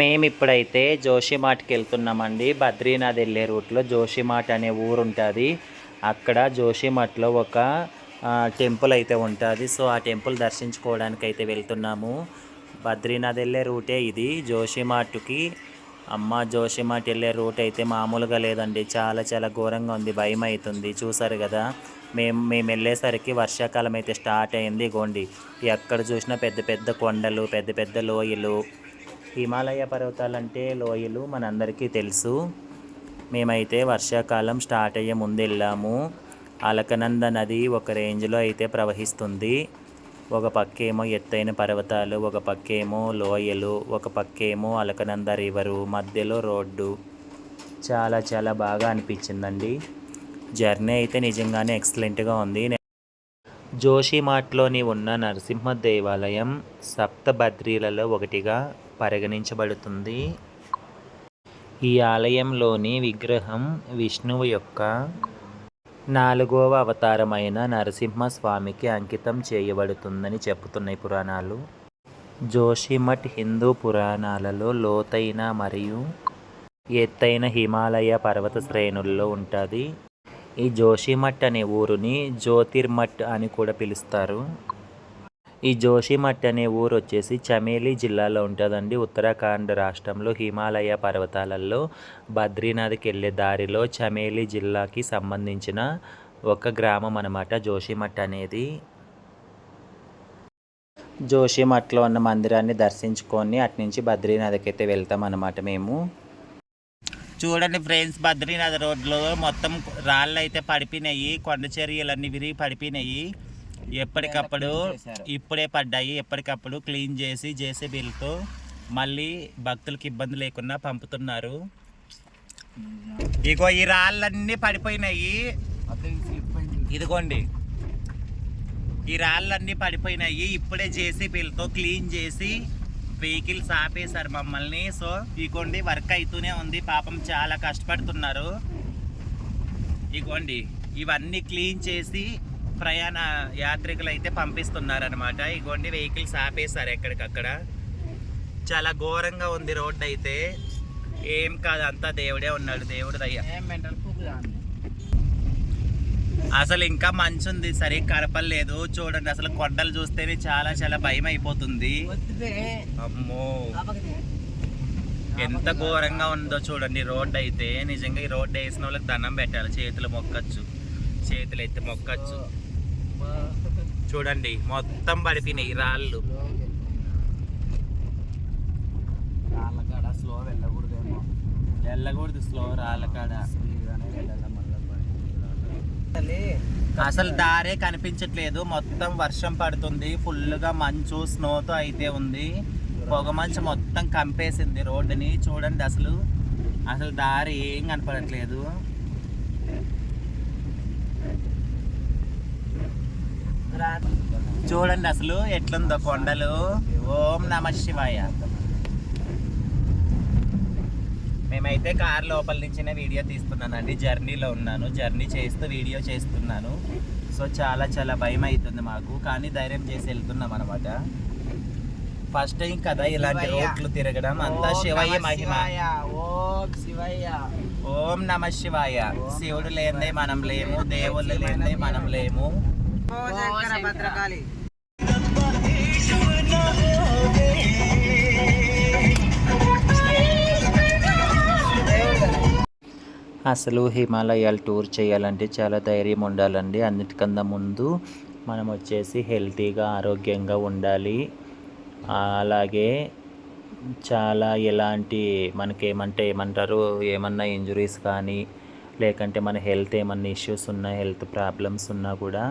మేము ఇప్పుడైతే జోషిమాట్కి వెళ్తున్నామండి బద్రీనాథ్ వెళ్ళే రూట్లో జోషిమాట్ అనే ఊరు ఉంటుంది అక్కడ జోషిమాట్లో ఒక టెంపుల్ అయితే ఉంటుంది. సో ఆ టెంపుల్ దర్శించుకోవడానికి అయితే వెళ్తున్నాము. బద్రీనాథ్ వెళ్ళే రూటే ఇది. జోషిమాట్కి అమ్మ జోషిమాట్ వెళ్ళే రూట్ అయితే మామూలుగా లేదండి. చాలా చాలా ఘోరంగా ఉంది. భయం అవుతుంది చూసారు కదా? మేము మేము వెళ్ళేసరికి వర్షాకాలం అయితే స్టార్ట్ అయింది. గోండి ఎక్కడ చూసినా పెద్ద పెద్ద కొండలు పెద్ద పెద్ద లోయలు హిమాలయ పర్వతాలంటే లోయలు మనందరికీ తెలుసు. మేమైతే వర్షాకాలం స్టార్ట్ అయ్యే ముందు వెళ్ళాము అలకనంద నది ఒక రేంజ్లో అయితే ప్రవహిస్తుంది. ఒక పక్కేమో ఎత్తైన పర్వతాలు ఒక పక్కేమో లోయలు ఒక పక్కేమో అలకనంద రివరు మధ్యలో రోడ్డు. చాలా చాలా బాగా అనిపించిందండి. జర్నీ అయితే నిజంగానే ఎక్సలెంట్గా ఉంది. జోషిమాట్లోని ఉన్న నరసింహ దేవాలయం సప్తబద్రీలలో ఒకటిగా పరిగణించబడుతుంది. ఈ ఆలయంలోని విగ్రహం విష్ణువు యొక్క నాలుగవ అవతారమైన నరసింహస్వామికి అంకితం చేయబడుతుందని చెప్పుతున్నాయి పురాణాలు. జోషిమఠ్ హిందూ పురాణాలలో లోతైన మరియు ఎత్తైన హిమాలయ పర్వత శ్రేణుల్లో ఉంటుంది. ఈ జోషిమఠ్ అనే ఊరుని జ్యోతిర్మఠ్ అని కూడా పిలుస్తారు. ఈ జోషిమఠ్ అనే ఊరు వచ్చేసి చమేలి జిల్లాలో ఉంటుందండి. ఉత్తరాఖండ్ రాష్ట్రంలో హిమాలయ పర్వతాలలో బద్రీనాథ్కి వెళ్ళే దారిలో చమేలి జిల్లాకి సంబంధించిన ఒక గ్రామం అన్నమాట జోషిమఠ్ అనేది. జోషిమఠ్లో ఉన్న మందిరాన్ని దర్శించుకొని అటు నుంచి బద్రీనాథ్కి అయితే వెళ్తాం అనమాట మేము. చూడండి ఫ్రెండ్స్ బద్రీనాథ్ రోడ్లో మొత్తం రాళ్ళు అయితే పడిపోయినాయి కొండ చర్యలన్నీ విరిగి పడిపోయినాయి. ఎప్పటికప్పుడు ఇప్పుడే పడ్డాయి. ఎప్పటికప్పుడు క్లీన్ చేసి జేసీబీలతో మళ్ళీ భక్తులకు ఇబ్బంది లేకుండా పంపుతున్నారు. ఇగో ఈ రాళ్ళన్నీ పడిపోయినాయి. ఇదిగోండి. ఈ రాళ్ళన్నీ పడిపోయినాయి. ఇప్పుడే జేసీబీలతో క్లీన్ చేసి వెహికల్స్ ఆపేశారు మమ్మల్ని. సో ఇగోండి వర్క్ అవుతూనే ఉంది. పాపం చాలా కష్టపడుతున్నారు. ఇగోండి ఇవన్నీ క్లీన్ చేసి ప్రయాణ యాత్రికులు అయితే పంపిస్తున్నారు అనమాట ఇగోండి వెహికల్స్ ఆపేశారు ఎక్కడికక్కడ. చాలా ఘోరంగా ఉంది రోడ్డు అయితే ఏం కాదు అంతా దేవుడే ఉన్నాడు దేవుడు దయ్య అసలు ఇంకా మంచు ఉంది సరే కనపడలేదు. చూడండి అసలు కొండలు చూస్తేనే చాలా చాలా భయం అయిపోతుంది. అమ్మో. ఎంత ఘోరంగా ఉందో చూడండి రోడ్ అయితే నిజంగా ఈ రోడ్ వేసిన వాళ్ళకి దండం పెట్టాలి చేతులు మొక్కచ్చు. చేతులు అయితే మొక్కచ్చు చూడండి మొత్తం పడిపోయినాయి రాళ్ళు. రాళ్ళకాడ స్లో వెళ్ళకూడదేమో. వెళ్ళకూడదు స్లో రాళ్ళ కాడ స్పీడ్గానే వెళ్ళాలి మళ్ళీ అసలు దారే కనిపించట్లేదు. మొత్తం వర్షం పడుతుంది. ఫుల్గా మంచు స్నోతో అయితే ఉంది. పొగ మంచు మొత్తం కంపేసింది రోడ్డుని. చూడండి అసలు. అసలు దారి ఏం కనపడట్లేదు. చూడండి అసలు ఎట్లుందో కొండలు. ఓం నమ శివాయ. మేమైతే కార్ లోపల నుంచినే వీడియో తీస్తున్నానండి. జర్నీలో ఉన్నాను. జర్నీ చేస్తూ వీడియో చేస్తున్నాను. సో చాలా చాలా భయం అవుతుంది మాకు. కానీ ధైర్యం చేసి వెళ్తున్నాం అనమాట ఫస్ట్ టైం కదా ఇలాంటి. రోడ్లు తిరగడం. అంతా శివయ్య మహిమ. ఓం నమ శివాయ. శివుడు లేనిదే మనం లేము. దేవుళ్ళు లేనిదే మనం లేము. శంకర భద్రకాళి. అసలు హిమాలయాలు టూర్ చేయాలంటే చాలా ధైర్యం ఉండాలండి. అన్నిటికన్నా ముందు మనం వచ్చేసి హెల్తీగా ఆరోగ్యంగా ఉండాలి. అలాగే చాలా ఎలాంటి మనకేమంటే ఏమంటారు ఏమన్నా ఇంజురీస్ కానీ లేకంటే మన హెల్త్ ఏమన్నా ఇష్యూస్ ఉన్నా హెల్త్ ప్రాబ్లమ్స్ ఉన్నా కూడా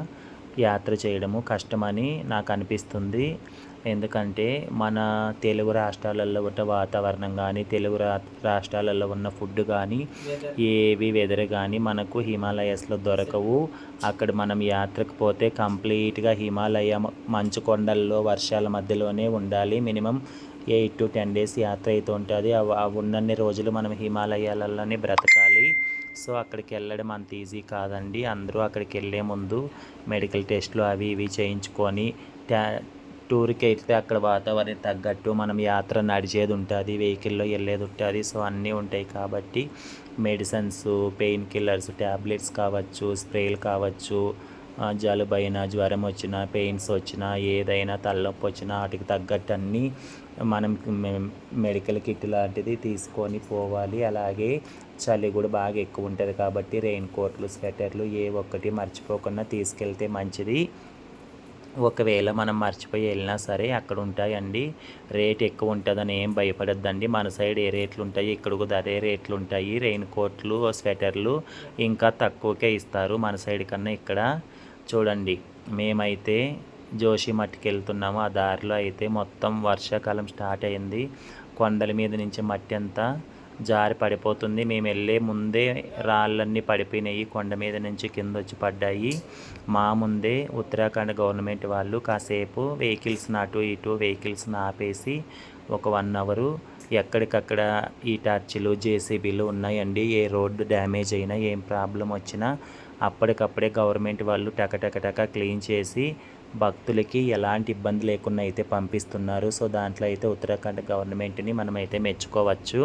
యాత్ర చేయడము కష్టమని నాకు అనిపిస్తుంది ఎందుకంటే మన తెలుగు రాష్ట్రాలలో ఉన్న వాతావరణం కానీ తెలుగు రా రాష్ట్రాలలో ఉన్న ఫుడ్ కానీ ఏవి వెదర్ కానీ మనకు హిమాలయస్లో దొరకవు. అక్కడ మనం యాత్రకు పోతే కంప్లీట్గా హిమాలయ మంచు కొండల్లో వర్షాల మధ్యలోనే ఉండాలి. Minimum eight to ten days యాత్ర అయితే ఉంటుంది. ఉన్నన్ని రోజులు మనం హిమాలయాలలోనే బ్రతకాలి. సో అక్కడికి వెళ్ళడం అంత ఈజీ కాదండి. అందరూ అక్కడికి వెళ్ళే ముందు మెడికల్ టెస్ట్లు అవి ఇవి చేయించుకొని టా టూర్కి వెళ్తే అక్కడ వాతావరణం తగ్గట్టు మనం యాత్ర నడిచేది ఉంటుంది వెహికల్లో వెళ్ళేది ఉంటుంది. సో అన్నీ ఉంటాయి కాబట్టి మెడిసిన్స్ పెయిన్ కిల్లర్స్ ట్యాబ్లెట్స్ కావచ్చు స్ప్రేలు కావచ్చు జలుబు అయినా జ్వరం వచ్చినా పెయిన్స్ వచ్చినా ఏదైనా తలనొప్పి వచ్చినా వాటికి తగ్గట్టు అన్నీ మనం మెడికల్ కిట్ లాంటిది తీసుకొని పోవాలి. అలాగే చలి కూడా బాగా ఎక్కువ ఉంటుంది కాబట్టి రెయిన్ కోట్లు స్వెటర్లు ఏ ఒక్కటి మర్చిపోకుండా తీసుకెళ్తే మంచిది. ఒకవేళ మనం మర్చిపోయి వెళ్ళినా సరే అక్కడ ఉంటాయండి. రేట్ ఎక్కువ ఉంటుందని ఏం భయపడద్దండి. మన సైడ్ ఏ రేట్లు ఉంటాయి? ఇక్కడ కూడా అదే రేట్లు ఉంటాయి. రెయిన్ కోట్లు స్వెటర్లు ఇంకా తక్కువకే ఇస్తారు మన సైడ్ కన్నా ఇక్కడ. చూడండి మేమైతే జోషి మట్టికి వెళ్తున్నాము. ఆ దారిలో అయితే మొత్తం వర్షాకాలం స్టార్ట్ అయింది. కొండల మీద నుంచి మట్టి అంతా జారి పడిపోతుంది. మేము వెళ్ళే ముందే రాళ్ళన్నీ పడిపోయినాయి. కొండ మీద నుంచి కింద వచ్చి పడ్డాయి. మా ముందే ఉత్తరాఖండ్ గవర్నమెంట్ వాళ్ళు కాసేపు వెహికల్స్ని అటు ఇటు వెహికల్స్ని ఆపేసి ఒక వన్ అవరు ఎక్కడికక్కడ ఈ టార్చిలు జేసీబీలు ఉన్నాయండి. ఏ రోడ్డు డ్యామేజ్ అయినా ఏం ప్రాబ్లం వచ్చినా అప్పటికప్పుడే గవర్నమెంట్ వాళ్ళు టక టక టక క్లీన్ చేసి భక్తులకి ఎలాంటి ఇబ్బంది లేకుండా అయితే పంపిస్తున్నారు. సో దాంట్లో అయితే ఉత్తరాఖండ్ గవర్నమెంట్ని మనమైతే మెచ్చుకోవచ్చు.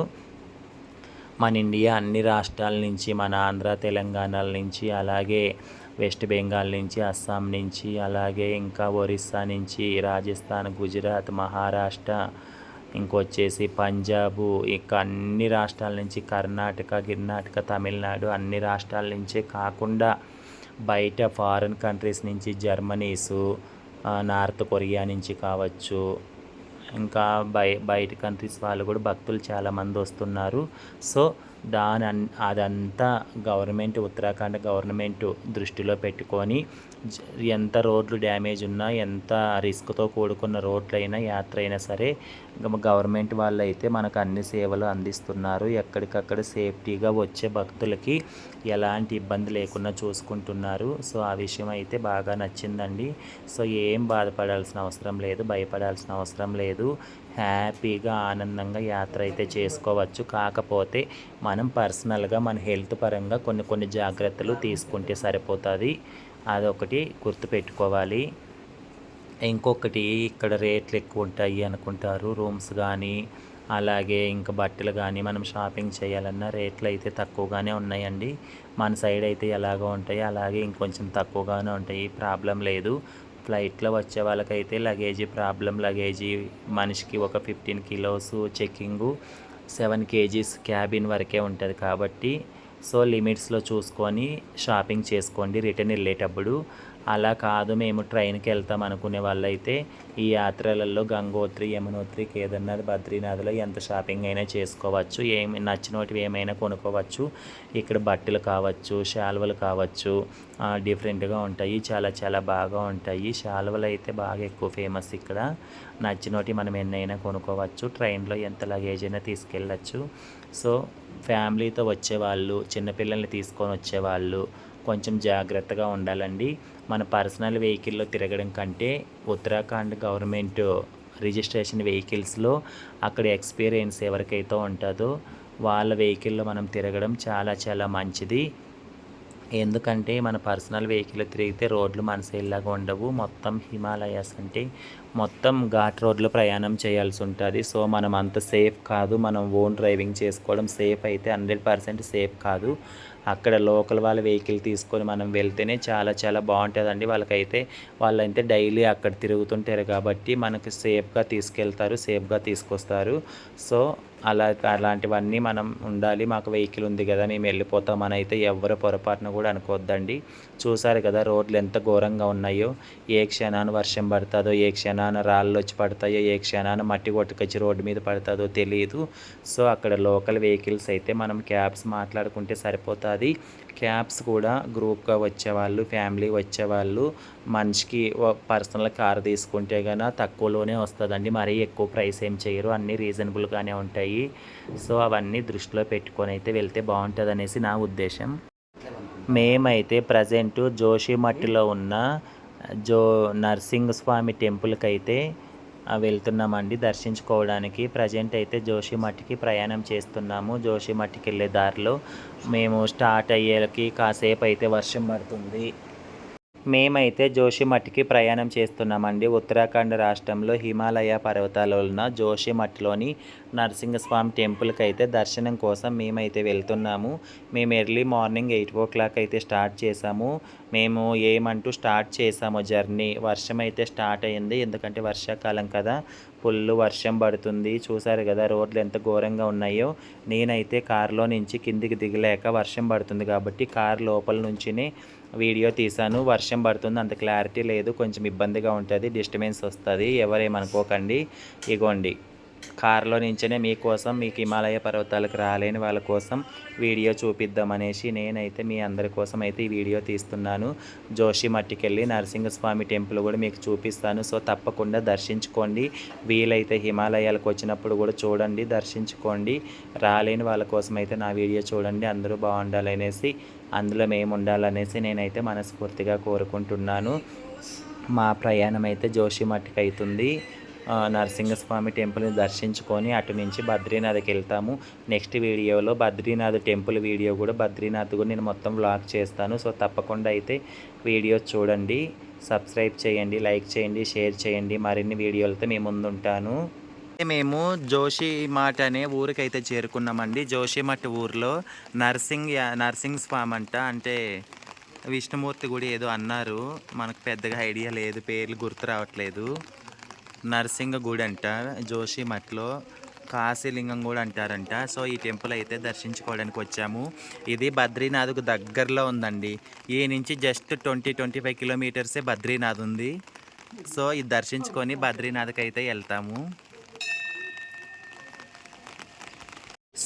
మన ఇండియా అన్ని రాష్ట్రాల నుంచి మన ఆంధ్ర తెలంగాణల నుంచి అలాగే వెస్ట్ బెంగాల్ నుంచి అస్సాం నుంచి అలాగే ఇంకా ఒరిస్సా నుంచి రాజస్థాన్ గుజరాత్ మహారాష్ట్ర ఇంకొచ్చేసి పంజాబు ఇంకా అన్ని రాష్ట్రాల నుంచి కర్ణాటక గిర్నాటక తమిళనాడు అన్ని రాష్ట్రాల నుంచే కాకుండా బయట ఫారిన్ కంట్రీస్ నుంచి జర్మనీసు నార్త్ కొరియా నుంచి కావచ్చు ఇంకా బయ బయట కంట్రీస్ వాళ్ళు కూడా భక్తులు చాలామంది వస్తున్నారు. సో దాని అన్- అదంతా గవర్నమెంట్ ఉత్తరాఖండ్ గవర్నమెంట్ దృష్టిలో పెట్టుకొని ఎంత రోడ్లు డ్యామేజ్ ఉన్నా ఎంత రిస్క్తో కూడుకున్న రోడ్లైనా యాత్ర అయినా సరే గవర్నమెంట్ వాళ్ళు అయితే మనకు అన్ని సేవలు అందిస్తున్నారు. ఎక్కడికక్కడ సేఫ్టీగా వచ్చే భక్తులకి ఎలాంటి ఇబ్బంది లేకుండా చూసుకుంటున్నారు. సో ఆ విషయం అయితే బాగా నచ్చిందండి. సో ఏం బాధపడాల్సిన అవసరం లేదు భయపడాల్సిన అవసరం లేదు. హ్యాపీగా ఆనందంగా యాత్ర అయితే చేసుకోవచ్చు. కాకపోతే మనం పర్సనల్గా మన హెల్త్ పరంగా కొన్ని కొన్ని జాగ్రత్తలు తీసుకుంటే సరిపోతుంది. అదొకటి గుర్తుపెట్టుకోవాలి. ఇంకొకటి ఇక్కడ రేట్లు ఎక్కువ ఉంటాయి అనుకుంటారు. రూమ్స్ కానీ అలాగే ఇంకా బట్టలు కానీ మనం షాపింగ్ చేయాలన్నా రేట్లు అయితే తక్కువగానే ఉన్నాయండి. మన సైడ్ అయితే ఎలాగో ఉంటాయి. అలాగే ఇంకొంచెం తక్కువగానే ఉంటాయి. ప్రాబ్లం లేదు. ఫ్లైట్లో వచ్చే వాళ్ళకైతే లగేజీ ప్రాబ్లం. లగేజీ మనిషికి ఒక fifteen kilos checking seven KGs cabin వరకే ఉంటుంది కాబట్టి. సో లిమిట్స్లో చూసుకొని షాపింగ్ చేసుకోండి రిటర్న్ వెళ్ళేటప్పుడు. అలా కాదు మేము ట్రైన్కి వెళ్తాం అనుకునే వాళ్ళైతే ఈ యాత్రలలో గంగోత్రి యమునోత్రి కేదార్నాథ్ బద్రీనాథ్లో ఎంత షాపింగ్ అయినా చేసుకోవచ్చు. ఏమి నచ్చినవి ఏమైనా కొనుక్కోవచ్చు. ఇక్కడ బట్టలు కావచ్చు శాలువలు కావచ్చు డిఫరెంట్గా ఉంటాయి. చాలా చాలా బాగా ఉంటాయి. శాలువలు అయితే బాగా ఎక్కువ ఫేమస్ ఇక్కడ. నచ్చినోటి మనం ఎన్నైనా కొనుక్కోవచ్చు. ట్రైన్లో ఎంత లగేజ్ అయినా తీసుకెళ్ళచ్చు. సో ఫ్యామిలీతో వచ్చేవాళ్ళు చిన్నపిల్లల్ని తీసుకొని వచ్చేవాళ్ళు కొంచెం జాగ్రత్తగా ఉండాలండి. మన పర్సనల్ వెహికల్లో తిరగడం కంటే ఉత్తరాఖండ్ గవర్నమెంట్ రిజిస్ట్రేషన్ వెహికల్స్లో అక్కడ ఎక్స్పీరియన్స్ ఎవరికైతే ఉంటుందో వాళ్ళ వెహికల్లో మనం తిరగడం చాలా చాలా మంచిది. ఎందుకంటే మన పర్సనల్ వెహికల్ తిరిగితే రోడ్లు మన సైడ్లాగా ఉండవు. మొత్తం హిమాలయాస్ అంటే మొత్తం ఘాట్ రోడ్లో ప్రయాణం చేయాల్సి ఉంటుంది. సో మనం అంత సేఫ్ కాదు. మనం ఓన్ డ్రైవింగ్ చేసుకోవడం సేఫ్ అయితే హండ్రెడ్ పర్సెంట్ సేఫ్ కాదు. అక్కడ లోకల్ వాళ్ళ వెహికల్ తీసుకొని మనం వెళ్తేనే చాలా చాలా బాగుంటుందండి. వాళ్ళకైతే వాళ్ళైతే డైలీ అక్కడ తిరుగుతుంటారు కాబట్టి మనకి సేఫ్గా తీసుకెళ్తారు సేఫ్గా తీసుకొస్తారు. సో అలా అలాంటివన్నీ మనం ఉండాలి. మాకు వెహికల్ ఉంది కదా మేము వెళ్ళిపోతామని అయితే ఎవరు పొరపాటున కూడా అనుకోవద్దండి. చూసారు కదా రోడ్లు ఎంత ఘోరంగా ఉన్నాయో. ఏ క్షణాన్ని వర్షం పడుతుందో ఏ క్షణాన రాళ్ళు వచ్చి పడతాయో ఏ క్షణాన మట్టి కొట్టుకొచ్చి రోడ్డు మీద పడుతుందో తెలియదు సో అక్కడ లోకల్ వెహికల్స్ అయితే మనం క్యాబ్స్ మాట్లాడుకుంటే సరిపోతుంది. క్యాబ్స్ కూడా గ్రూప్గా వచ్చేవాళ్ళు ఫ్యామిలీ వచ్చేవాళ్ళు. మనిషికి పర్సనల్ కార్ తీసుకుంటే కన్నా తక్కువలోనే వస్తుందండి. మరీ ఎక్కువ ప్రైస్ ఏం చేయరు. అన్నీ రీజనబుల్గానే ఉంటాయి. సో అవన్నీ దృష్టిలో పెట్టుకొని అయితే వెళ్తే బాగుంటుంది అనేసి నా ఉద్దేశం. మేమైతే ప్రజెంట్ జోషిమట్టిలో ఉన్న జో నరసింహస్వామి టెంపుల్కి అయితే వెళ్తున్నామండి దర్శించుకోవడానికి. ప్రజెంట్ అయితే జోషిమట్టికి ప్రయాణం చేస్తున్నాము. జోషిమట్టికి వెళ్ళే దారిలో మేము స్టార్ట్ అయ్యేకి కాసేపు అయితే వర్షం పడుతుంది. మేమైతే జోషిమఠ్కి ప్రయాణం చేస్తున్నామండి. ఉత్తరాఖండ్ రాష్ట్రంలో హిమాలయ పర్వతాలలో ఉన్న జోషిమఠ్లోని నరసింహస్వామి టెంపుల్కి అయితే దర్శనం కోసం మేమైతే వెళ్తున్నాము. మేము early morning eight o'clock అయితే స్టార్ట్ చేసాము మేము ఏమంటూ స్టార్ట్ చేసాము జర్నీ. వర్షం అయితే స్టార్ట్ అయింది. ఎందుకంటే వర్షాకాలం కదా. ఫుల్ వర్షం పడుతుంది. చూసారు కదా రోడ్లు ఎంత ఘోరంగా ఉన్నాయో. నేనైతే కారులో నుంచి కిందికి దిగలేక వర్షం పడుతుంది కాబట్టి కార్ లోపల నుంచినే వీడియో తీశాను. వర్షం పడుతుంది అంత క్లారిటీ లేదు. కొంచెం ఇబ్బందిగా ఉంటుంది. డిస్టర్బెన్స్ వస్తుంది. ఎవరేమనుకోకండి. ఇగోండి. కారులో నుంచనే మీకోసం మీకు హిమాలయ పర్వతాలకు రాలేని వాళ్ళ కోసం వీడియో చూపిద్దామనేసి నేనైతే మీ అందరి కోసం అయితే ఈ వీడియో తీస్తున్నాను. జోషి మట్టికెళ్ళి నరసింహస్వామి టెంపుల్ కూడా మీకు చూపిస్తాను. సో తప్పకుండా దర్శించుకోండి. వీలైతే హిమాలయాలకు వచ్చినప్పుడు కూడా చూడండి దర్శించుకోండి. రాలేని వాళ్ళ కోసం అయితే నా వీడియో చూడండి. అందరూ బాగుండాలనేసి అందులో మేము ఉండాలనేసి నేనైతే మనస్ఫూర్తిగా కోరుకుంటున్నాను. మా ప్రయాణం అయితే జోషి మట్టికి అవుతుంది నరసింహస్వామి టెంపుల్ని దర్శించుకొని అటు నుంచి బద్రీనాథ్కి వెళ్తాము. నెక్స్ట్ వీడియోలో బద్రీనాథ్ టెంపుల్ వీడియో కూడా బద్రీనాథ్ కూడా నేను మొత్తం వ్లాగ్ చేస్తాను. సో తప్పకుండా అయితే వీడియో చూడండి. సబ్స్క్రైబ్ చేయండి లైక్ చేయండి షేర్ చేయండి. మరిన్ని వీడియోలతో మేము ముందుంటాను. మేము జోషిమఠ్ అనే ఊరికైతే చేరుకున్నామండి. జోషిమఠ్ ఊర్లో నర్సింగ్ నర్సింగ్ స్వామి అంట. అంటే విష్ణుమూర్తి గుడి ఏదో అన్నారు. మనకు పెద్దగా ఐడియా లేదు పేర్లు గుర్తు రావట్లేదు. నరసింహ గుడి అంట జోషిమఠ్లో కాశీలింగం కూడా అంటారంట. సో ఈ టెంపుల్ అయితే దర్శించుకోవడానికి వచ్చాము. ఇది బద్రీనాథ్కు దగ్గరలో ఉందండి. ఈ నుంచి జస్ట్ ట్వంటీ ట్వంటీ ఫైవ్ కిలోమీటర్సే బద్రీనాథ్ ఉంది. సో ఇది దర్శించుకొని బద్రీనాథ్కి అయితే వెళ్తాము.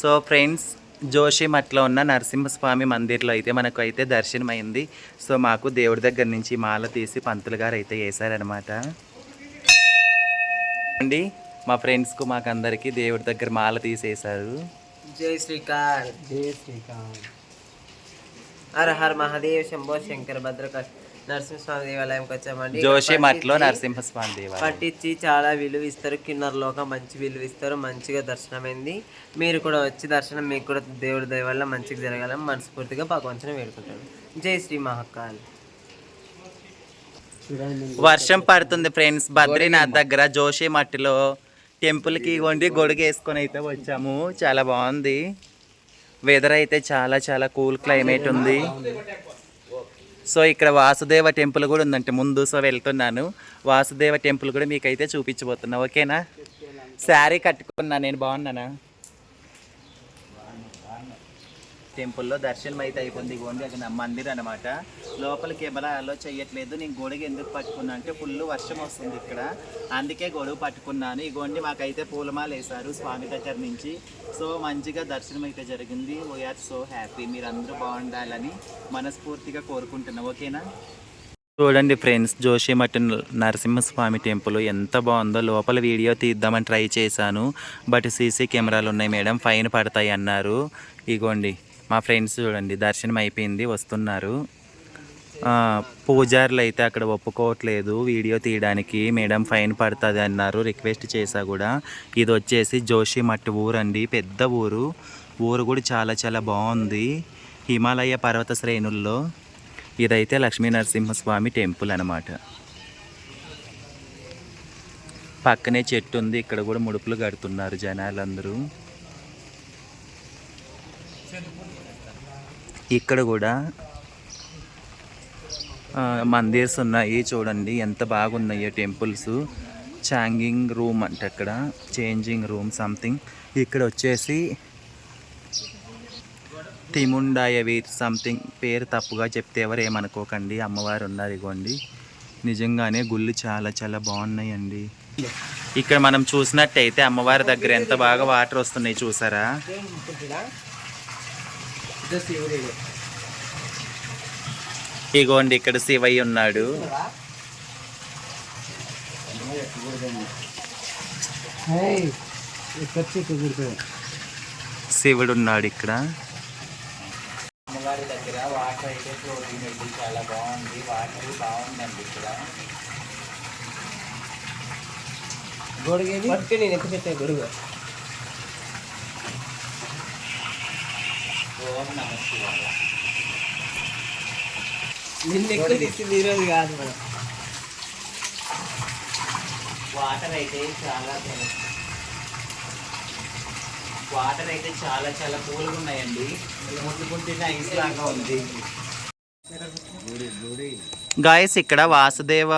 సో ఫ్రెండ్స్ జోషిమఠ్లో ఉన్న నరసింహస్వామి మందిర్లో అయితే మనకు అయితే దర్శనమైంది. సో మాకు దేవుడి దగ్గర నుంచి మాల తీసి పంతులు గారు అయితే వేశారనమాట అండి మా ఫ్రెండ్స్కు మాకు అందరికీ దేవుడి దగ్గర మాల తీసేశారు. జై శ్రీకాంత్ జై శ్రీకాంత్ హర హర మహాదేవ్ శంభో శంకర భద్రకాళి నరసింహస్వామి దేవాలయంకి వచ్చామండి. జోషిమఠ్లో పట్టించి- నరసింహస్వామి దేవాలయం. పట్టించి చాలా విలువ ఇస్తారు కిన్నరలోక మంచి విలువ ఇస్తారు మంచిగా దర్శనమైంది. మీరు కూడా వచ్చి దర్శనం మీకు కూడా దేవుడి దయ వల్ల మంచిగా జరగాలని మనస్ఫూర్తిగా భగవంతుని వేడుకుంటాను జై శ్రీ మహాకాళి. వర్షం పడుతుంది ఫ్రెండ్స్. బద్రీనాథ్ దగ్గర జోషిమఠ్లో టెంపుల్కి వండి గొడుగు వేసుకొని అయితే వచ్చాము. చాలా బాగుంది. వెదర్ అయితే చాలా చాలా కూల్ క్లైమేట్ ఉంది. సో ఇక్కడ వాసుదేవ టెంపుల్ కూడా ఉందంటే. ముందు సో వెళ్తున్నాను. వాసుదేవ టెంపుల్ కూడా మీకైతే చూపించబోతున్నా. ఓకేనా? శారీ కట్టుకున్నా నేను. బాగున్నానా? టెంపుల్లో దర్శనం అయితే అయిపోయింది. గోండి అది మందిర్ అనమాట లోపలికి కెమెరా అలో చేయట్లేదు నేను గొడుగు ఎందుకు పట్టుకున్నా అంటే ఫుల్ వర్షం వస్తుంది ఇక్కడ. అందుకే గొడుగు పట్టుకున్నాను. ఇగోండి మాకైతే పూలమాల వేశారు స్వామి దగ్గర నుంచి. సో మంచిగా దర్శనం అయితే జరిగింది. వీఆర్ సో హ్యాపీ మీరు అందరూ బాగుండాలని మనస్ఫూర్తిగా కోరుకుంటున్నాం. ఓకేనా? చూడండి ఫ్రెండ్స్ జోషిమఠ్ నరసింహస్వామి టెంపుల్ ఎంత బాగుందో. లోపల వీడియో తీద్దామని ట్రై చేశాను. బట్ సీసీ కెమెరాలు ఉన్నాయి మేడం ఫైన్ పడతాయి అన్నారు. ఇగోండి. మా ఫ్రెండ్స్ చూడండి దర్శనం అయిపోయింది వస్తున్నారు. పూజారులు అయితే అక్కడ ఒప్పుకోవట్లేదు వీడియో తీయడానికి మేడం ఫైన్ పడుతుంది అన్నారు రిక్వెస్ట్ చేశా కూడా. ఇది వచ్చేసి జోషిమఠ్ ఊరండి పెద్ద ఊరు. ఊరు కూడా చాలా చాలా బాగుంది. హిమాలయ పర్వత శ్రేణుల్లో ఇదైతే లక్ష్మీ నరసింహస్వామి టెంపుల్ అనమాట పక్కనే చెట్టు ఉంది ఇక్కడ కూడా ముడుపులు కడుతున్నారు జనాలందరూ. ఇక్కడ కూడా మందిర్స్ ఉన్నాయి చూడండి ఎంత బాగున్నాయో టెంపుల్స్. చాంగింగ్ రూమ్ అంటే అక్కడ చేంజింగ్ రూమ్ సంథింగ్ ఇక్కడ వచ్చేసి తిముండాయవి సంథింగ్ పేరు తప్పుగా చెప్తే ఎవరు ఏమనుకోకండి అమ్మవారు ఉన్నారు ఇగోండి. నిజంగానే గుళ్ళు చాలా చాలా బాగున్నాయండి. ఇక్కడ మనం చూసినట్టయితే అమ్మవారి దగ్గర ఎంత బాగా వాటర్ వస్తున్నాయి చూసారా? ఇగోండి ఇక్కడ శివయ్య ఉన్నాడు. శివుడు ఉన్నాడు ఇక్కడ అమ్మవారి దగ్గర వాటర్ అయితే ఫ్లోటింగ్ అయితే చాలా బాగుంది. వాటర్ బాగుందండి ఇక్కడ. నేను పెట్టా గొడుగు ఓం నమ శివాయ నిన్న ఎక్కువ తీసింది ఈరోజు కాదు మనం వాటర్ అయితే చాలా వాటర్ అయితే చాలా చాలా కూల్గా ఉన్నాయండి ముట్టుకుంటే ఐస్ లాగా ఉంది గాయస్ ఇక్కడ వాసుదేవ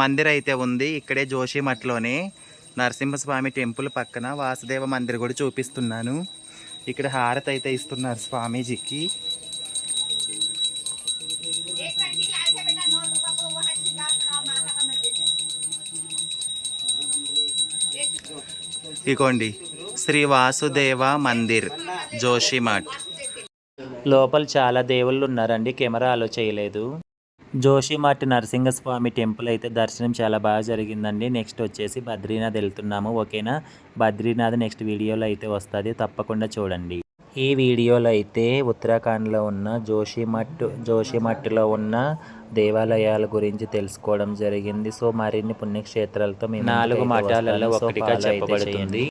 మందిర్ అయితే ఉంది. ఇక్కడే జోషిమఠ్లోనే నరసింహస్వామి టెంపుల్ పక్కన వాసుదేవ మందిర్ కూడా చూపిస్తున్నాను. ఇక్కడ హారతి అయితే ఇస్తున్నారు స్వామీజీకి. ఇగోండి శ్రీ వాసుదేవ మందిర్ జోషిమఠ్ లోపల చాలా దేవుళ్ళు ఉన్నారండి కెమెరా అలో చేయలేదు. జోషిమఠ్ నరసింహస్వామి టెంపుల్ అయితే దర్శనం చాలా బాగా జరిగిందండి. నెక్స్ట్ వచ్చేసి బద్రీనాథ్ వెళ్తున్నాము. ఓకేనా? బద్రీనాథ్ నెక్స్ట్ వీడియోలో అయితే వస్తుంది. తప్పకుండా చూడండి. ఈ వీడియోలో అయితే ఉత్తరాఖండ్లో ఉన్న జోషిమఠ్ జోషిమఠ్లో ఉన్న దేవాలయాల గురించి తెలుసుకోవడం జరిగింది. సో మరిన్ని పుణ్యక్షేత్రాలతో మేము నాలుగు మఠాలలో ఒకటిగా చెప్పబడుతుంది.